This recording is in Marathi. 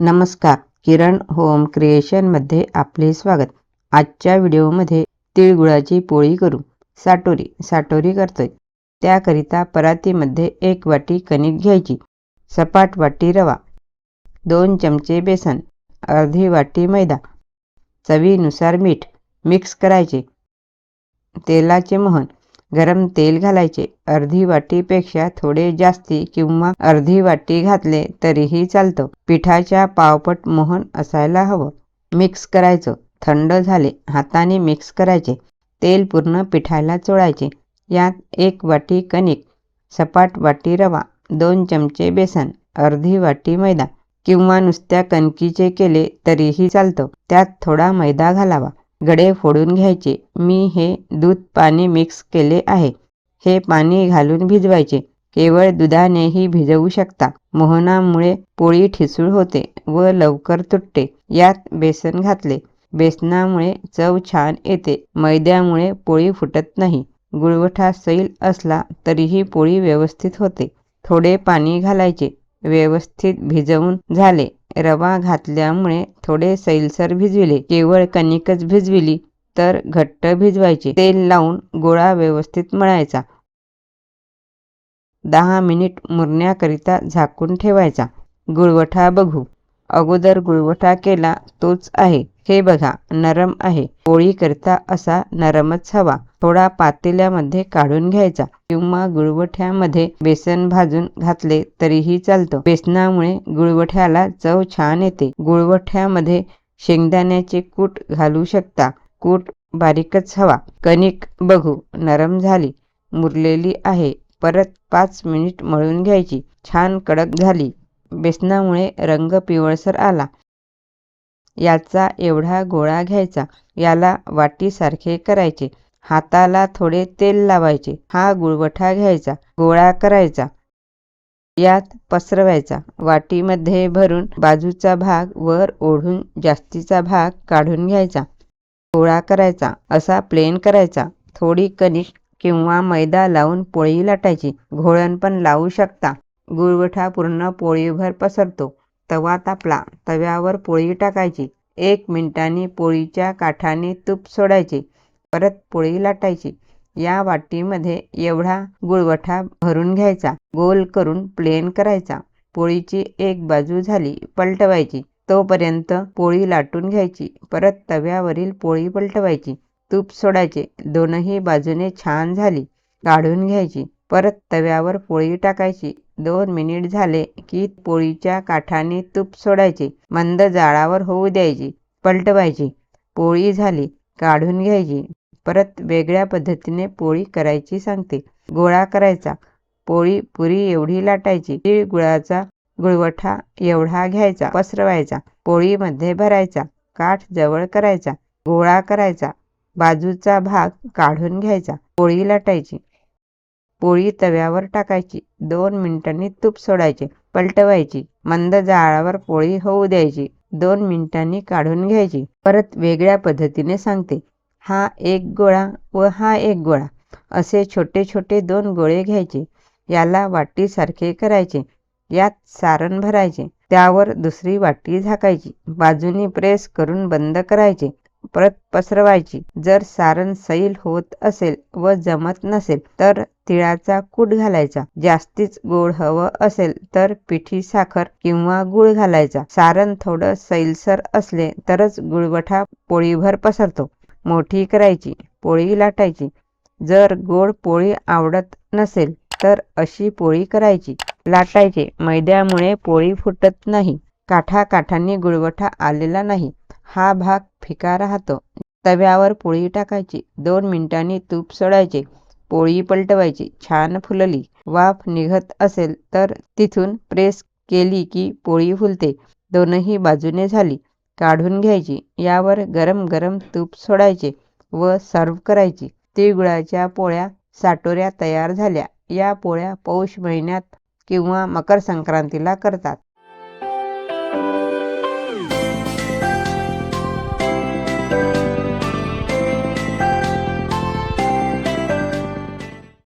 नमस्कार किरण होम क्रिएशनमध्ये आपले स्वागत. आजच्या व्हिडिओमध्ये तिळगुळाची पोळी करू. साटोरी साटोरी करतोय. त्याकरिता परातीमध्ये एक वाटी कणिक घ्यायची. सपाट वाटी रवा दोन चमचे बेसन अर्धी वाटी मैदा चवीनुसार मीठ मिक्स करायचे. तेलाचे मोहन गरम तेल घालायचे. अर्धी वाटीपेक्षा थोडे जास्ती किंवा अर्धी वाटी घातले तरीही चालतं. पिठाच्या पावपट मोहन असायला हवं. मिक्स करायचं. थंड झाले हाताने मिक्स करायचे. तेल पूर्ण पिठाला चोळायचे. यात एक वाटी कणिक सपाट वाटी रवा दोन चमचे बेसन अर्धी वाटी मैदा किंवा नुसत्या कणकीचे केले तरीही चालतं. त्यात थोडा मैदा घालावा. गडे फोडून घ्यायचे. मी हे दूध पाणी मिक्स केले आहे. हे पाणी घालून भिजवायचे. केवळ दुधानेही भिजवू शकता. मोहनामुळे पोळी ठिसूळ होते व लवकर तुटते. यात बेसन घातले. बेसनामुळे चव छान येते. मैद्यामुळे पोळी फुटत नाही. गुळवठा सैल असला तरीही पोळी व्यवस्थित होते. थोडे पाणी घालायचे. व्यवस्थित भिजवून झाले. रवा घातल्यामुळे थोडे सैलसर भिजविले. केवळ कणिकच भिजविली तर घट्ट भिजवायचे. तेल लावून गोळा व्यवस्थित मळायचा. दहा मिनिट मुरण्याकरिता झाकून ठेवायचा. गुळवठा बघू. अगोदर गुळवठा केला तोच आहे. हे बघा नरम आहे. पोळी करता असा नरमच हवा. थोडा पातेल्यामध्ये काढून घ्यायचा. किंवा गुळवठ्यामध्ये बेसन भाजून घातले तरीही चालतं. बेसनामुळे गुळवठ्याला चव छान येते. गुळवठ्यामध्ये शेंगदाण्याचे कूट घालू शकता. कूट बारीकच हवा. कणिक बघू. नरम झाली. मुरलेली आहे. परत पाच मिनिट मळून घ्यायची. छान कडक झाली. बेसनामुळे रंग पिवळसर आला. याचा एवढा गोळा घ्यायचा. याला वाटीसारखे करायचे. हाताला थोडे तेल लावायचे. हा गुळवठा घ्यायचा गोळा करायचा यात पसरवायचा. वाटीमध्ये भरून बाजूचा भाग वर ओढून जास्तीचा भाग काढून घ्यायचा. गोळा करायचा असा प्लेन करायचा. थोडी कणिक किंवा मैदा लावून पोळी लाटायची. घोळण पण लावू शकता. गुळवठा पूर्ण पोळीभर पसरतो. तवा तापला तव्यावर पोळी टाकायची. एक मिनिटांनी पोळीच्या काठाने तूप सोडायचे. परत पोळी लाटायची. या वाटीमध्ये एवढा गुळवठा भरून घ्यायचा. गोल करून प्लेन करायचा. पोळीची एक बाजू झाली पलटवायची. तोपर्यंत पोळी लाटून घ्यायची. परत तव्यावरील पोळी पलटवायची. तूप सोडायचे. दोनही बाजूने छान झाली काढून घ्यायची. परत तव्यावर पोळी टाकायची. दोन मिनिट झाले की पोळीच्या काठाने तूप सोडायचे. मंद जाळावर होऊ द्यायची. पलटवायची. पोळी झाली. काढून घ्यायची. परत वेगळ्या पद्धतीने पोळी करायची सांगते. गोळा करायचा. पोळी पुरी एवढी लाटायची. तीळ गुळाचा गुळवठा एवढा घ्यायचा. पसरवायचा. पोळीमध्ये भरायचा. काठ जवळ करायचा. गोळा करायचा. बाजूचा भाग काढून घ्यायचा. पोळी लाटायची. पोळी तव्यावर टाकायची. दोन मिनिटांनी तूप सोडायचे. पलटवायची. मंद जाळावर पोळी होऊ द्यायची. दोन मिनिटांनी काढून घ्यायची. परत वेगळ्या पद्धतीने सांगते. हा एक गोळा व हा एक गोळा. असे छोटे छोटे दोन गोळे घ्यायचे. याला वाटीसारखे करायचे. यात सारण भरायचे. त्यावर दुसरी वाटी झाकायची. बाजूनी प्रेस करून बंद करायचे. परत पसरवायची. जर सारण सैल होत असेल व जमत नसेल तर तिळाचा कूट घालायचा. जास्तीच गोड हवं असेल तर पिठी साखर किंवा गुळ घालायचा. सारण थोडं सैलसर असले तरच गुळवठा पोळीभर पसरतो. मोठी करायची पोळी लाटायची. जर गोड पोळी आवडत नसेल तर अशी पोळी करायची. लाटायची मैद्यामुळे पोळी फुटत नाही. काठा काठांनी गुळवठा आलेला नाही. हा भाग फिका राहतो. तव्यावर पोळी टाकायची. दोन मिनिटांनी तूप सोडायचे. पोळी पलटवायची. छान फुलली. वाफ निघत असेल तर तिथून प्रेस केली की पोळी फुलते. दोनही बाजूने झाली. काढून घ्यायची. यावर गरम गरम तूप सोडायचे व सर्व करायची. तिळगुळाच्या पोळ्या साटोऱ्या तयार झाल्या. या पोळ्या पौष महिन्यात किंवा मकर संक्रांतीला करतात.